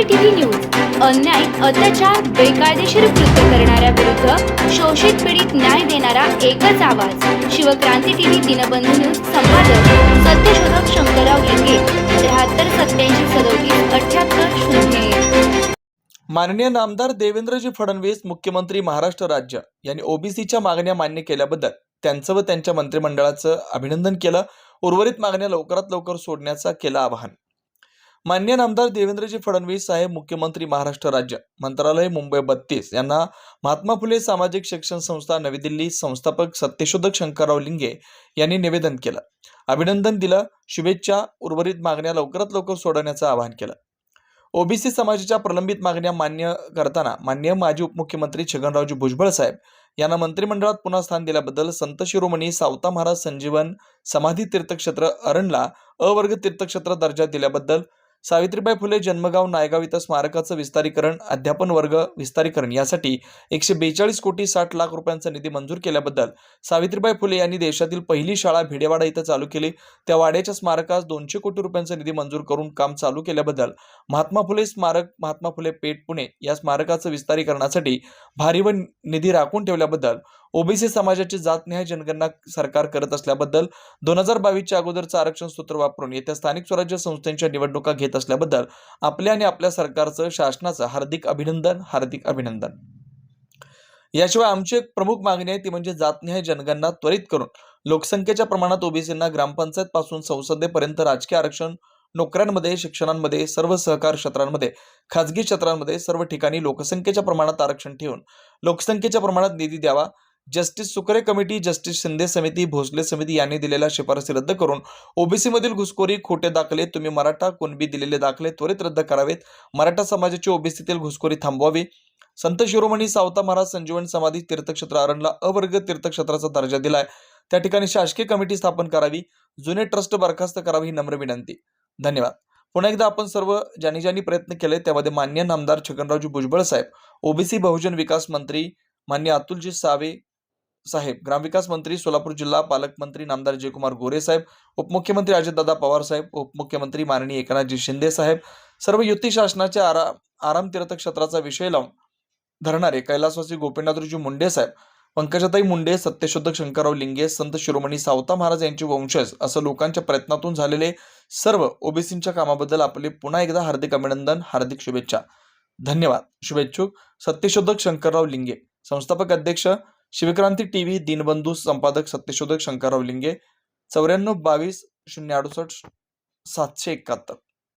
OBC TV news अन्याय अत्याचार बेकायदेशीर कृत्य करणाऱ्या विरुद्ध शोषित पीडित न्याय देणारा एकच आवाज. शिवक्रांती टीव्ही दिनबंधू न्यूज संपादक सत्यशोधक शंकरराव लिंगे त्र्याहत्तर सत्याऐंशी सदोतीस अठ्याहत्तर शून्य माननीय नामदार देवेंद्रजी फडणवीस मुख्यमंत्री महाराष्ट्र राज्य यांनी ओबीसीच्या मागण्या मान्य केल्याबद्दल त्यांचं व त्यांच्या मंत्रिमंडळाचं अभिनंदन केलं. उर्वरित मागण्या लवकरात लवकर सोडण्याचा केलं आवाहन. मान्य नामदार देवेंद्रजी फडणवीस साहेब मुख्यमंत्री महाराष्ट्र राज्य. मंत्रालय मुंबई बत्तीस. यांना महात्मा फुले सामाजिक शिक्षण संस्था नवी दिल्ली संस्थापक सत्यशोधक शंकरराव लिंगे यांनी निवेदन केलं. अभिनंदन दिलं. शुभेच्छा. उर्वरित मागण्या लवकरात लवकर सोडवण्याचं आवाहन केलं. ओबीसी समाजाच्या प्रलंबित मागण्या मान्य करताना मान्य माजी उपमुख्यमंत्री छगनरावजी भुजबळ साहेब यांना मंत्रिमंडळात पुन्हा स्थान दिल्याबद्दल संत शिरोमणी सावता महाराज संजीवन समाधी तीर्थक्षेत्र अरणला अवर्ग तीर्थक्षेत्र दर्जा दिल्याबद्दल सावित्रीबाई फुले जन्मगाव नायगाव इथं स्मारकाचं विस्तारीकरण अध्यापन वर्ग विस्तारीकरण यासाठी एकशे बेचाळीस कोटी साठ लाख रुपयांचा निधी मंजूर केल्याबद्दल सावित्रीबाई फुले यांनी देशातील पहिली शाळा भिडेवाडा इथं चालू केली. त्या वाड्याच्या स्मारकास दोनशे कोटी रुपयांचा निधी मंजूर करून काम चालू केल्याबद्दल महात्मा फुले स्मारक महात्मा फुले पेठ पुणे या स्मारकाचं विस्तारीकरणासाठी भारी व निधी राखून ठेवल्याबद्दल ओबीसी समाजाची जातनिहाय जनगणना सरकार करत असल्याबद्दल दोन हजार बावीसच्या अगोदरचं आरक्षण सूत्र वापरून येत्या स्थानिक स्वराज्य संस्थांच्या निवडणुका घेत असल्याबद्दल आपल्या आणि आपल्या सरकारचं शासनाचं हार्दिक अभिनंदन हार्दिक अभिनंदन. याशिवाय आमची एक प्रमुख मागणी आहे ती म्हणजे जातनिहाय जनगणना त्वरित करून. लोकसंख्येच्या प्रमाणात ओबीसींना ग्रामपंचायत पासून संसदेपर्यंत राजकीय आरक्षण नोकऱ्यांमध्ये शिक्षणांमध्ये सर्व सहकार क्षेत्रांमध्ये खाजगी क्षेत्रांमध्ये सर्व ठिकाणी लोकसंख्येच्या प्रमाणात आरक्षण ठेवून लोकसंख्येच्या प्रमाणात निधी द्यावा justice Sukre committee justice Shinde समिती भोसले समिती यांनी दिलेल्या शिफारसी रद्द करून ओबीसीमधील घुसखोरी खोटे दाखले तुम्ही मराठा कुणबी दिलेले दाखले त्वरित रद्द करावेत. मराठा समाजाची ओबीसीतील घुसखोरी थांबवावी. संत शिरोमणी सावता महाराज संजीवन समाधी तीर्थक्षेत्र आरणला अवर्ग तीर्थक्षेत्राचा दर्जा दिलाय. त्या ठिकाणी शासकीय कमिटी स्थापन करावी. जुने ट्रस्ट बरखास्त करावी ही नम्र विनंती. धन्यवाद. पुन्हा एकदा आपण सर्व ज्यांनी ज्यांनी प्रयत्न केले त्यामध्ये मान्य नामदार छगनरावजी भुजबळ साहेब ओबीसी बहुजन विकास मंत्री मान्य अतुलजी सावे साहेब. ग्रामविकास मंत्री सोलापूर जिल्हा पालकमंत्री नामदार जयकुमार गोरे साहेब उपमुख्यमंत्री अजितदादा पवार साहेब उपमुख्यमंत्री माननीय एकनाथजी शिंदे साहेब सर्व युती शासनाच्या आरा आराम तीर्थक्षेत्राचा विषय लावून धरणारे कैलासवासी गोपीनाथजी मुंडे साहेब पंकजाताई मुंडे सत्यशोधक शंकरराव लिंगे संत शिरोमणी सावता महाराज यांचे वंशज असं लोकांच्या प्रयत्नातून झालेले सर्व ओबीसींच्या कामाबद्दल आपले पुन्हा एकदा हार्दिक अभिनंदन हार्दिक शुभेच्छा. धन्यवाद. शुभेच्छुक. सत्यशोधक शंकरराव लिंगे. संस्थापक अध्यक्ष शिवक्रांती टीव्ही दीनबंधू संपादक सत्यशोधक शंकरराव लिंगे चौऱ्याण्णव बावीस शून्य अडुसष्ट सातशे एकाहत्तर.